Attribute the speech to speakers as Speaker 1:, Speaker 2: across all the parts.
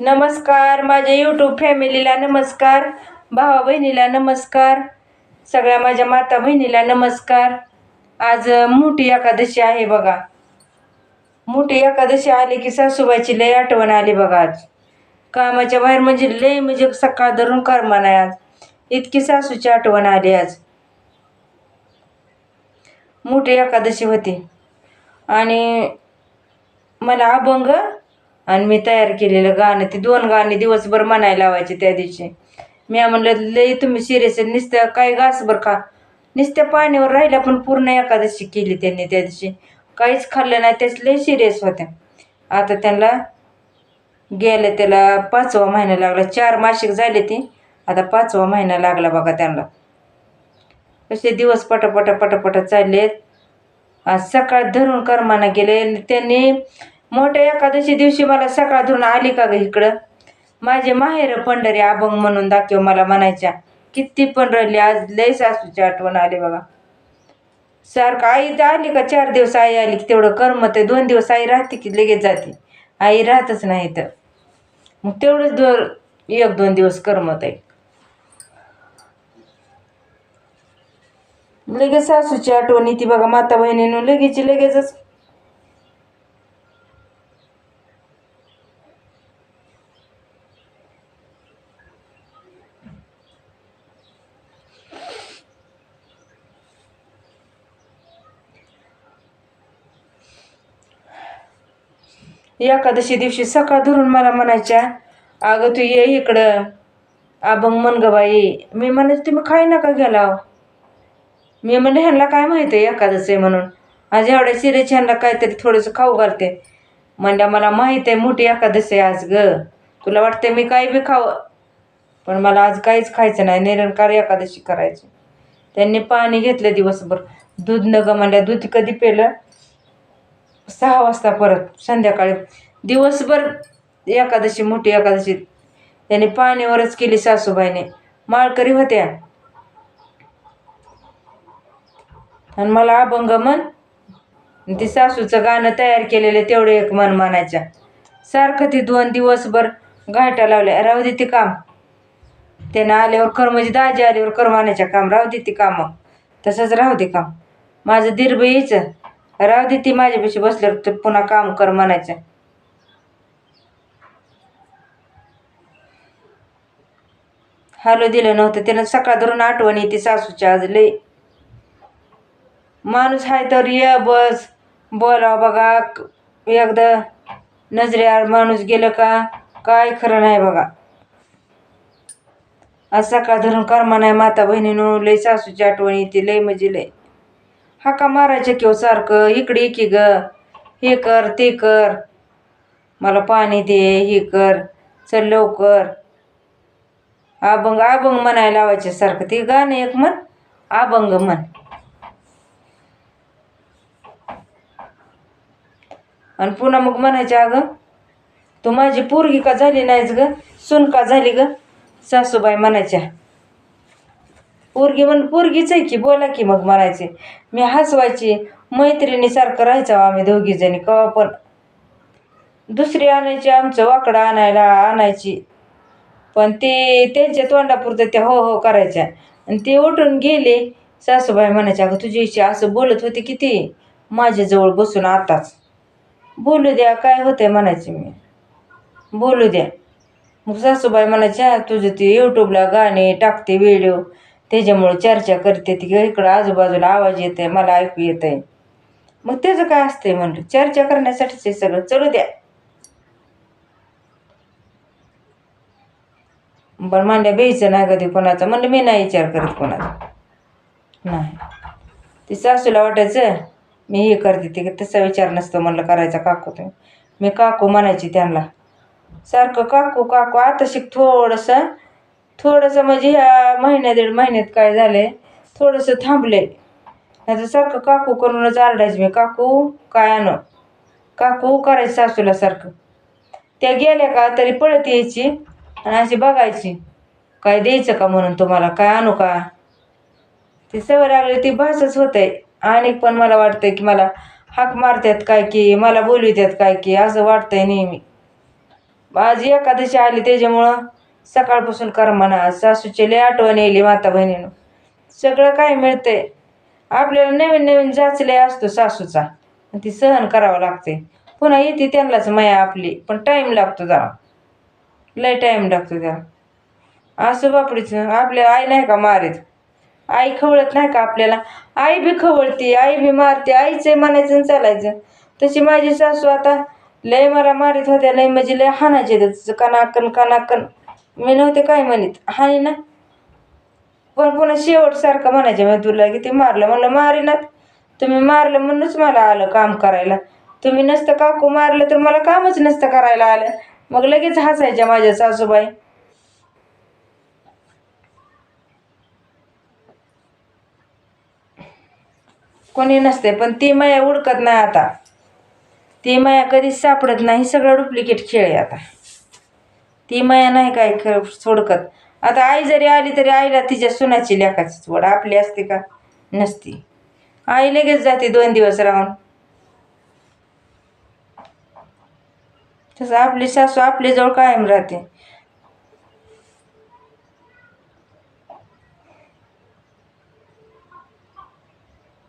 Speaker 1: नमस्कार माझ्या यूट्यूब फॅमिलीला नमस्कार भावा बहिणीला नमस्कार सगळ्या माझ्या माता बहिणीला नमस्कार. आज मोठी एकादशी आहे बघा. मोठी एकादशी आली की सासूबाईची लय आठवण आली बघा आज. कामाच्या बाहेर म्हणजे लय म्हणजे सकाळ धरून कर्मा नाही आज. इतकी सासूची आठवण आली आज. मोठी एकादशी होती. आणि मला अभंग आणि मी तयार केलेलं गाणं ते दोन गाणे दिवसभर म्हणायला लावायचे त्या दिवशी. मी म्हणलं लई तुम्ही सिरियस नुसत्या काय घासभर खा. नुसत्या पाण्यावर राहिल्या पण पूर्ण एकादशी केली त्यांनी त्या दिवशी. काहीच खाल्लं नाही त्याच लई सिरियस होत्या. आता त्यांना गेलं त्याला पाचवा महिना लागला. चार मासिक झाले ती. आता पाचवा महिना लागला बघा त्यांना. कसे दिवस पटापटा पटापटा चाललेत. आज सकाळ धरून कर्माना गेले आणि त्यांनी मोठ्या एकादशी दिवशी मला सकाळ आली का ग इकडं? माझे माहेर पंढरी अभंग म्हणून दाखव मला म्हणायच्या. किती पण राहिली आज लय सासूची आठवण आली बघा. सारखं आई तर आली का चार दिवस आई आली की तेवढं करमत आहे दोन दिवस आई राहते की लगेच जाते. आई राहतच नाही तर. मग तेवढंच दो एक दोन दिवस करमत आहे लगेच सासूची आठवण येते बघा माता बहिणीनं लगेच लगेचच. एकादशी दिवशी सकाळ धरून मला म्हणायच्या अगं तू ये इकडं. अभंग मनगबाई बाई. मी म्हणायचे तुम्ही खाय नका गेला मी म्हणलं ह्यांना काय माहीत आहे एकादशी आहे म्हणून? आज एवढ्या सिरेच ह्यांना काहीतरी थोडंसं खाऊ घालते. म्हणल्या मला माहीत आहे मोठी एकादशी आहे आज ग. तुला वाटते मी काही बी खावं? पण मला आज काहीच खायचं नाही निरंकार एकादशी करायची. त्यांनी पाणी घेतलं दिवसभर. दूध न ग म्हणल्या दूध कधी पेलं? सहा वाजता परत संध्याकाळी. दिवसभर एकादशी मोठी एकादशी. त्याने पाण्यावरच केली सासूबाईने. माळकरी होत्या. आणि मला अभंग मन ती सासूचं गाणं तयार केलेलं तेवढं एक मन मानायच्या सारखं ती दोन दिवसभर घाटा लावल्या. राहू दे ती काम. त्यानं आल्यावर कर म्हणजे दाजी आल्यावर कर म्हणायच्या काम. राहू दे ती कामं. तसंच राहू दे काम. माझं दीर्घ यायचं. राव दे ती माझ्यापाशी बसल्यावर ते पुन्हा काम कर म्हणायचं. हॅलो दिलं नव्हतं. त्यानं सकाळ धरून आठवण येते सासूच्या आज लई माणूस आहे तर ये बस. बोला बघा. एकदा नजरेआड माणूस गेलं का? काय खरं नाही बघा. आज सकाळ धरून कर्मा नाही माता बहिणीनं लय सासूची आठवण येते. लय म्हणजे लय. हाका मारायच्या किंवा सारखं इकडे ये की ग हे कर ते कर. मला पाणी दे हे कर चल लवकर. अभंग अभंग म्हणायला लावायचे सारखं ते गाणं एक म्हण अभंग म्हण. आणि पुन्हा मग म्हणायचे अगं तू माझी पोरगी का झाली नाहीच ग सून का झाली ग? सासूबाई म्हणायच्या. पोरगी म्हण पोरगीच आहे की बोला की मग म्हणायचे. मी हसवायची मैत्रिणीसारखं राहायचं आम्ही दोघी जणी कवा पण. दुसरी आणायची आमचं वाकडं आणायला आणायची. पण ते त्यांच्या तोंडापुरतं त्या हो हो करायच्या. आणि ते उठून गेले. सासूबाई म्हणायच्या अगं तुझी इच्छा असं बोलत होते की ते माझ्याजवळ बसून आताच. बोलू द्या काय होतंय? म्हणायचे मी. बोलू द्या. मग सासूबाई म्हणायच्या तुझं ते यूट्यूबला गाणे टाकते व्हिडिओ त्याच्यामुळं चर्चा करते ती इकडं आजूबाजूला आवाज येत आहे मला ऐकू येत आहे मग त्याचं काय असतंय म्हणलं चर्चा करण्यासाठीच हे सगळं चढू द्या. बरं म्हणल्या बेयचं नाही कधी कोणाचा. म्हणलं मी नाही विचार करत कोणाचा. नाही. ती सासूला वाटायचं मी हे करते ते तसा विचार नसतो म्हणलं करायचा काकू तुम्ही. मी काकू म्हणायची त्यांना. सारखं काकू काकू आता शिक थोडंसं थोडंसं म्हणजे ह्या महिन्या दीड महिन्यात काय झालं आहे थोडंसं थांबले नाही तर सारखं काकू करूनच आरडायचं मी काकू काय आणू? काकू करायचं सासूला सारखं. त्या गेल्या का तरी पळत यायची आणि अशी बघायची काय द्यायचं का म्हणून तुम्हाला? काय आणू का? ती सवय लागली ती भासच होत आहे आणि पण मला वाटतंय की मला हाक मारतात काय की मला बोलवितात काय की असं वाटतंय नेहमी. आज एकादशी आली त्याच्यामुळं सकाळपासून कर म्हणा सासूची लय आठवण येईल माता बहिणीनं. सगळं काय मिळतंय? आपल्याला नवीन नवीन जाचले असतो सासूचा. आणि ती सहन करावं लागते. पुन्हा येते त्यांनाच माया आपली पण टाईम लागतो जरा. लय टाईम लागतो त्याला. असं बापडीचं आपल्याला आई नाही का मारीत? आई खवळत नाही का आपल्याला? आई बी खवळते आई बी मारते आईचं म्हणायचं आणि चालायचं. तशी माझी सासू आता लय मला मारीत होत्या लय म्हणजे लय हाणायचे कनाकन कनाकन मी नव्हते काय म्हणत. आहे ना. पण पुन्हा शेवटसारखं म्हणायचे मी तुला किती मारलं म्हणलं मारीनात. तुम्ही मारलं म्हणूनच मला आलं काम करायला. तुम्ही नसतं काकू मारलं तर मला कामच नसतं करायला आलं. मग लगेच हसायच्या माझ्या सासूबाई. कोणी नसते पण ती माया उडकत नाही आता. ती माया कधीच सापडत नाही. सगळं डुप्लिकेट खेळ आहे आता. ती माया नाही काय ख सोडकत. आता आई जरी आली तरी आईला तिच्या सुनाची लेखाचीच वड आपली असते का? नसती. आई लगेच जाते दोन दिवस राहून. तसं आपली सासू आपल्याजवळ कायम राहते.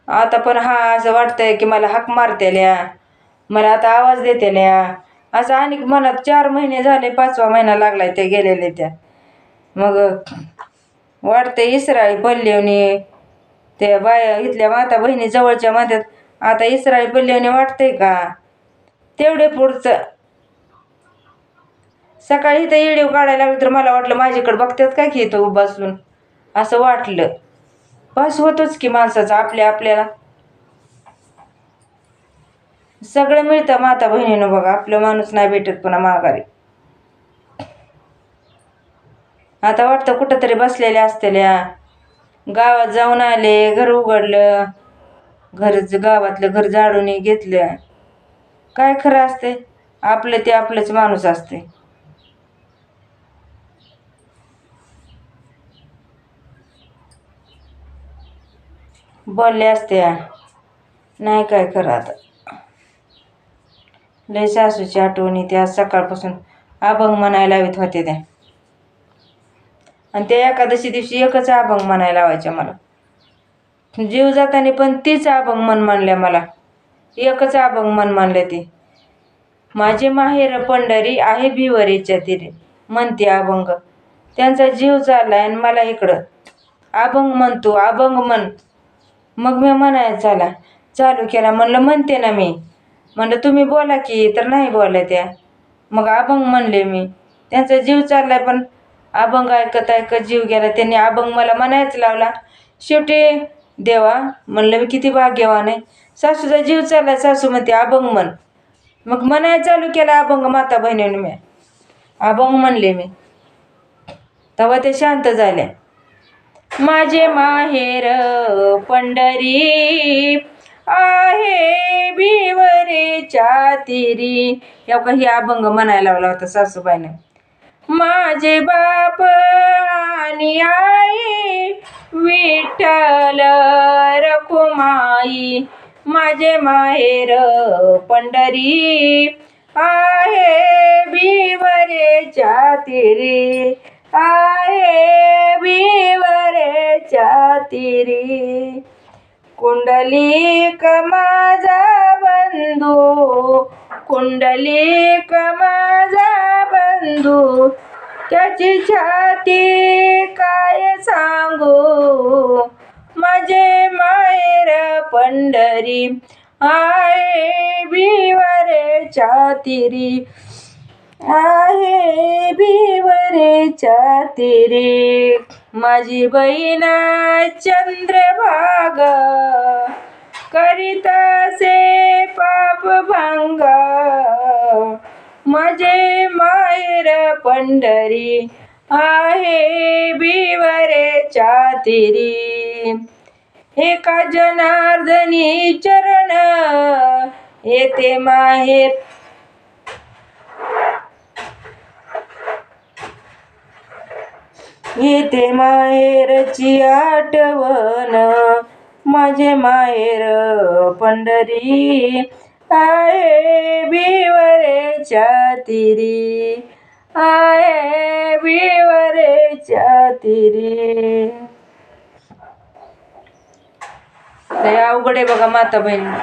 Speaker 1: आता पण हा असं वाटतंय की मला हाक मारतेल्या मला आता आवाज देतेल्या असं आणि मनात चार महिने झाले पाचवा महिना लागलाय ते गेलेले त्या. मग वाटते इसराळी पल्लेवणी त्या बाया इथल्या माता बहिणी जवळच्या मात्यात आता इसराळी पल्लेवणी वाटते का? तेवढे पुढचं. सकाळी इथं येडीव काढायला लागलं तर मला वाटलं माझ्याकडे बघतात का की इथं बसून असं वाटलं. बस होतोच की माणसाचं आपल्या आपल्याला. सगळं मिळतं माता बहिणीनं बघा आपलं माणूस नाही भेटत पुन्हा माघारी. आता वाटतं कुठंतरी बसलेल्या असतेल्या. गावात जाऊन आले घर उघडलं. घर गावातलं घर झाडून घेतलं. काय खरं असते आपलं ते आपलंच माणूस असते बोलले असत्या. नाही काय खरं आता. लय सासूची आठवणी त्या सकाळपासून अभंग म्हणायला लावित होते त्या. आणि त्या एकादशी दिवशी एकच अभंग म्हणायला लावायच्या मला. जीव जाताना पण तीच अभंग मन मानल्या मला. एकच अभंग मन मानले ती. माझे माहेर पंढरी आहे भिवरीच्या तिरे म्हणते अभंग. त्यांचा जीव चाललाय आणि मला इकडं. अभंग म्हणतो अभंग म्हण. मग मी म्हणायला चाला. चालू केला. म्हणलं म्हणते ना मी. म्हणलं तुम्ही बोला की तर नाही बोला त्या. मग अभंग म्हणले मी. त्यांचा जीव चाललाय पण अभंग ऐकत ऐकत जीव गेला. त्यांनी अभंग मला म्हणायच लावला. शेवटी देवा म्हणलं मी किती भाग्यवान आहे. सासूचा जीव चाललाय सासू म्हणते अभंग म्हण. मग म्हणाय चालू केला अभंग माता बहिणीने मी. अभंग म्हणले मी. तेव्हा ते शांत झाल्या माझे माहेर पंढरी आहे भिवरेच्या तिरी या काही अभंग म्हणायला लावला होता सासूबाईने. माझे बाप आणि आई विठ्ठल रखुमाई माझे माहेर पंढरी आहे भिवरेच्या तिरी आहे भिवरेच्या तिरी कुंडलिक माझा बंधू कुंडलिक माझा बंधू त्याची छाती काय सांगू? माझे मायर पंढरी आहे भिवरेच्या तिरी आहे भिवरेच्या तिरी माझी बहीण चंद्रभाग. करीतासे पाप भंग. माझे माहेर पंढरी आहे भिवरेच्या तिरी एका जनार्दनी चरण येते माहेर येते माहेरची आठवण. माझे माहेर पंढरी आहे बिवरेच्या तिरी. आहे बिवरेच्या तिरी. अवघड आहे बघा माता बहिणी